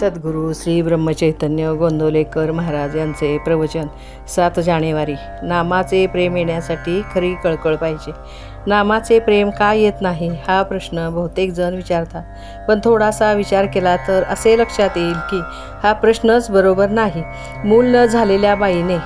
सद्गुरू श्री ब्रह्मचैतन्य गोंदवलेकर महाराज यांचे प्रवचन सात जानेवारी. नामाचे प्रेम येण्यासाठी खरी कळकळ पाहिजे. नामाचे प्रेम का येत नाही हा प्रश्न बहुतेक जण विचारतात. पण थोडासा विचार केला तर असे लक्षात येईल की हा प्रश्नच बरोबर नाही. मूल न झालेल्या बाईने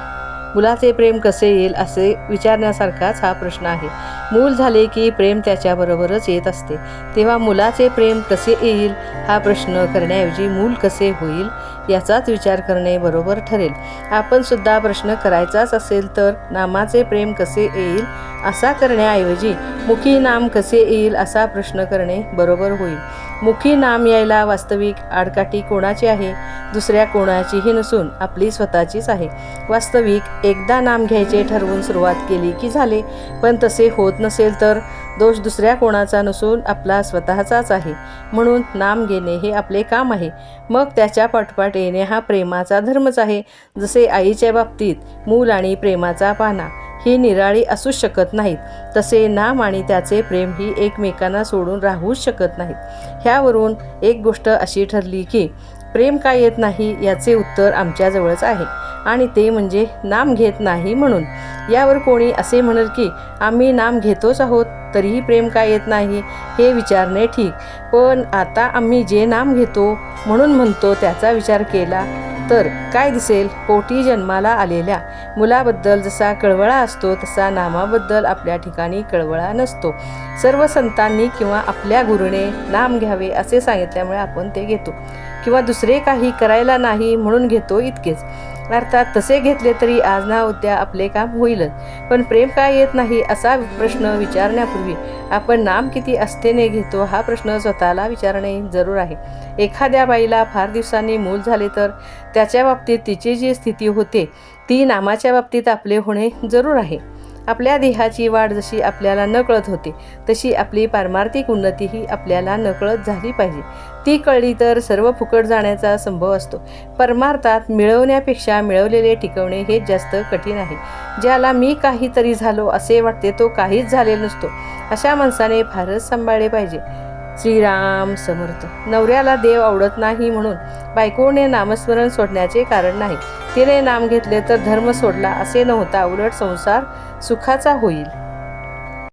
मुलाचे प्रेम कसे येईल असे विचारण्यासारखाच हा प्रश्न आहे. मूल झाले की प्रेम त्याच्याबरोबरच येत असते. तेव्हा मुलाचे प्रेम कसे येईल हा प्रश्न करण्याऐवजी मूल कसे होईल याचाच विचार करणे बरोबर ठरेल. आपण सुद्धा प्रश्न करायचाच असेल तर नामाचे प्रेम कसे येईल असा करण्याऐवजी मुखी नाम कसे येईल असा प्रश्न करणे बरोबर होईल. मुखी नाम यायला वास्तविक आडकाठी कोणाची आहे? दुसऱ्या कोणाचीही नसून आपली स्वतःचीच आहे. वास्तविक एकदा नाम घ्यायचे ठरवून सुरुवात केली की झाले. पण तसे होत नसेल तर दोष दुसऱ्या कोणाचा नसून आपला स्वतःचाच आहे. म्हणून नाम घेणे हे आपले काम आहे. मग त्याच्या पाठपाठ येणे हा प्रेमाचा धर्मच आहे. जसे आईच्या बाबतीत मूल आणि प्रेमाचा पाना. ही निराळी असूच शकत नाहीत. तसे नाम आणि त्याचे प्रेम ही एकमेकांना सोडून राहूच शकत नाहीत. ह्यावरून एक गोष्ट अशी ठरली की प्रेम का येत नाही याचे उत्तर आमच्याजवळच आहे. आणि ते म्हणजे नाम घेत नाही म्हणून. यावर कोणी असे म्हणेल की आम्ही नाम घेतोच आहोत तरीही प्रेम का येत नाही? हे विचारणे ठीक. पण आता आम्ही जे नाम घेतो म्हणून म्हणतो त्याचा विचार केला तर काय दिसेल? पोटी जन्माला आलेल्या मुलाबद्दल जसा कळवळा असतो तसा नामाबद्दल आपल्या ठिकाणी कळवळा नसतो. सर्व संतांनी किंवा आपल्या गुरुने नाम घ्यावे असे सांगितल्यामुळे आपण ते घेतो. किंवा दुसरे काही करायला नाही म्हणून घेतो इतकेच. अर्थात तसे घेतले तरी आज ना उद्या आपले काम होईलच. पण प्रेम काय येत नाही असा प्रश्न विचारण्यापूर्वी आपण नाम किती आस्थेने घेतो हा प्रश्न स्वतःला विचारणे जरूर आहे. एखाद्या बाईला फार दिवसांनी मूल झाले तर त्याच्या बाबतीत तिची जी स्थिती होते ती नामाच्या बाबतीत आपले होणे जरूर आहे. आपल्या देहाची वाढ जशी आपल्याला नकळत होते तशी आपली पारमार्थिक उन्नतीही आपल्याला नकळत झाली पाहिजे. ती कळली तर सर्व फुकट जाण्याचा संभव असतो. परमार्थात मिळवण्यापेक्षा मिळवलेले टिकवणे हे जास्त कठीण आहे. ज्याला मी काहीतरी झालो असे वाटते तो काहीच झालेला नसतो. अशा माणसाने फारच सांभाळले पाहिजे. श्रीराम समर्थ. नवऱ्याला देव आवडत नाही म्हणून बायकोने नामस्मरण सोडण्याचे कारण नाही. तिने नाम घेतले तर धर्म सोडला असे नव्हता उलट संसार सुखाचा होईल.